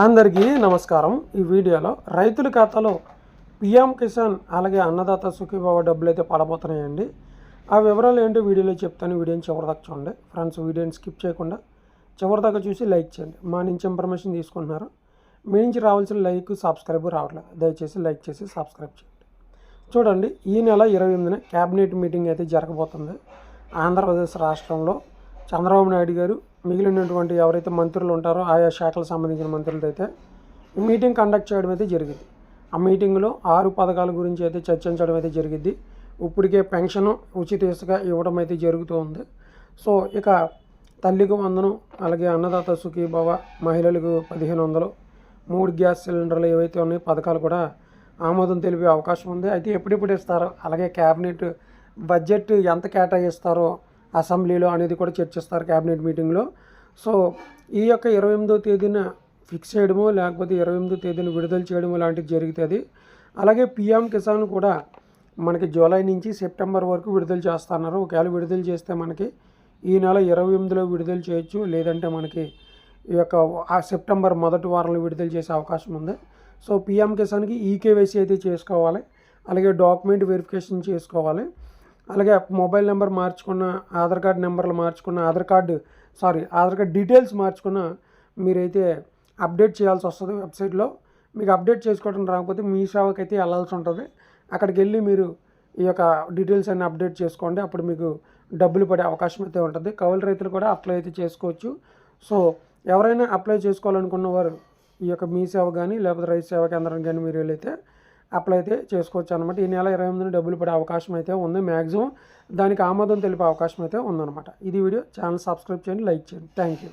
అందరికీ నమస్కారం. ఈ వీడియోలో రైతుల ఖాతాలో పిఎం కిసాన్ అలాగే అన్నదాత సుఖీభావ డబ్బులు అయితే పడబోతున్నాయండి ఆ వివరాలు ఏంటో వీడియోలో చెప్తాను. వీడియోని చివరిదాకా చూడండి. ఫ్రెండ్స్ వీడియోని స్కిప్ చేయకుండా చివరిదాకా చూసి లైక్ చేయండి. మా నుంచి ఇన్ఫర్మేషన్ తీసుకుంటున్నారు. మీ నుంచి రావాల్సిన లైక్ సబ్స్క్రైబ్ రావట్లేదు. దయచేసి లైక్ చేసి సబ్స్క్రైబ్ చేయండి. చూడండి ఈ నెల ఇరవై ఎనిమిదిన క్యాబినెట్ మీటింగ్ అయితే జరగబోతుంది. ఆంధ్రప్రదేశ్ రాష్ట్రంలో చంద్రబాబు నాయుడు గారు మిగిలినటువంటి ఎవరైతే మంత్రులు ఉంటారో ఆయా శాఖలకు సంబంధించిన మంత్రులతో అయితే మీటింగ్ కండక్ట్ చేయడం అయితే జరిగింది. ఆ మీటింగ్లో ఆరు పథకాల గురించి అయితే చర్చించడం అయితే జరిగింది. ఇప్పటికే పెన్షన్ ఉచిత ఇసుక ఇవ్వడం అయితే జరుగుతూ ఉంది. సో ఇక తల్లికి వందనం అలాగే అన్నదాత సుఖీభవ మహిళలకు పదిహేను వందలు మూడు గ్యాస్ సిలిండర్లు ఏవైతే ఉన్నాయో పథకాలు కూడా ఆమోదం తెలిపే అవకాశం ఉంది. అయితే ఎప్పుడెప్పుడు ఇస్తారో? అలాగే క్యాబినెట్ బడ్జెట్ ఎంత కేటాయిస్తారో అసెంబ్లీలో అనేది కూడా చర్చిస్తారు క్యాబినెట్ మీటింగ్లో. సో ఈ యొక్క ఇరవై ఎనిమిదో తేదీన ఫిక్స్ చేయడమో లేకపోతే ఇరవై ఎనిమిదో తేదీన విడుదల చేయడమో లాంటివి జరుగుతుంది. అలాగే పిఎం కిసాన్ కూడా మనకి జూలై నుంచి సెప్టెంబర్ వరకు విడుదల చేస్తున్నారు. ఒకవేళ విడుదల చేస్తే మనకి ఈ నెల ఇరవై ఎనిమిదిలో విడుదల చేయొచ్చు. లేదంటే మనకి ఈ యొక్క ఆ సెప్టెంబర్ మొదటి వారంలో విడుదల చేసే అవకాశం ఉంది. సో పిఎం కిసాన్కి ఈకేవైసీ అయితే చేసుకోవాలి. అలాగే డాక్యుమెంట్ వెరిఫికేషన్ చేసుకోవాలి. అలాగే మొబైల్ నెంబర్ మార్చుకున్న ఆధార్ కార్డ్ నెంబర్లు మార్చుకున్న Aadhaar card sorry Aadhaar card details మార్చుకున్న మీరైతే అప్డేట్ చేయాల్సి వస్తుంది వెబ్సైట్లో. మీకు అప్డేట్ చేసుకోవడం రాకపోతే మీ సేవకి అయితే వెళ్ళాల్సి ఉంటుంది. అక్కడికి వెళ్ళి మీరు ఈ యొక్క డీటెయిల్స్ అన్ని అప్డేట్ చేసుకోండి. అప్పుడు మీకు డబ్బులు పడే అవకాశం అయితే ఉంటుంది. కౌలు రైతులు కూడా అప్లై అయితే చేసుకోవచ్చు. సో ఎవరైనా అప్లై చేసుకోవాలనుకున్న వారు ఈ యొక్క మీ సేవ కానీ లేకపోతే రైతు సేవా కేంద్రం కానీ మీరు వెళ్ళైతే అప్లై అయితే చేసుకోవచ్చు అనమాట ఈ నెల ఇరవై ఎనిమిదిన డబ్బులు పడే అవకాశం అయితే ఉంది. మ్యాక్సిమం దానికి ఆమోదం తెలిపే అవకాశం అయితే ఉందన్నమాట. ఇది వీడియో. ఛానల్ సబ్స్క్రైబ్ చేయండి లైక్ చేయండి. Thank you